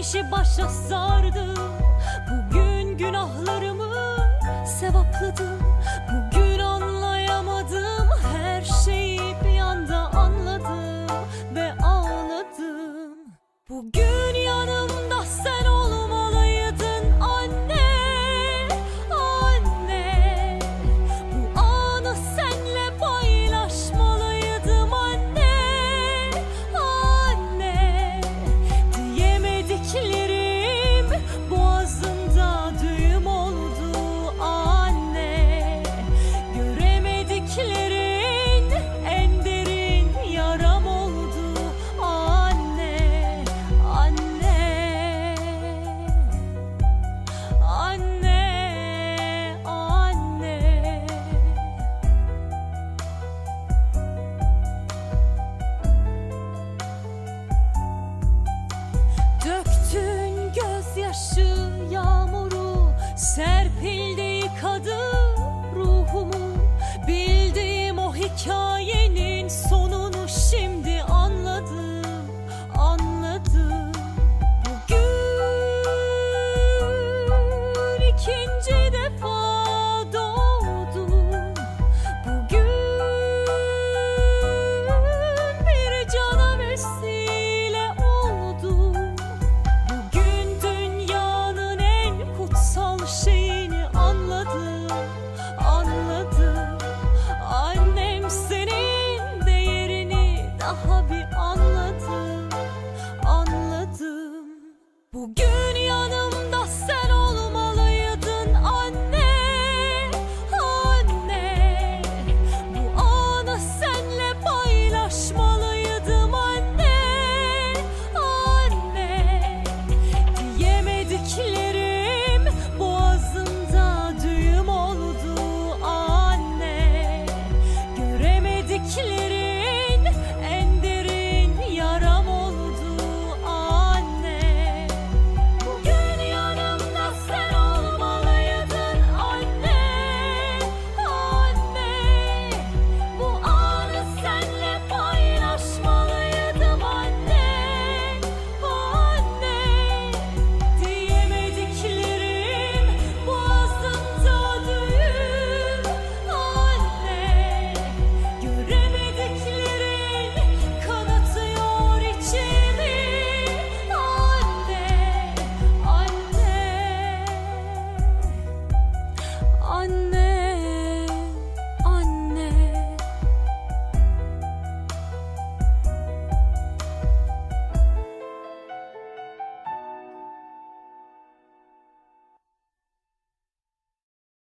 işi başa sardım Bugün günahlarımı sevapladım and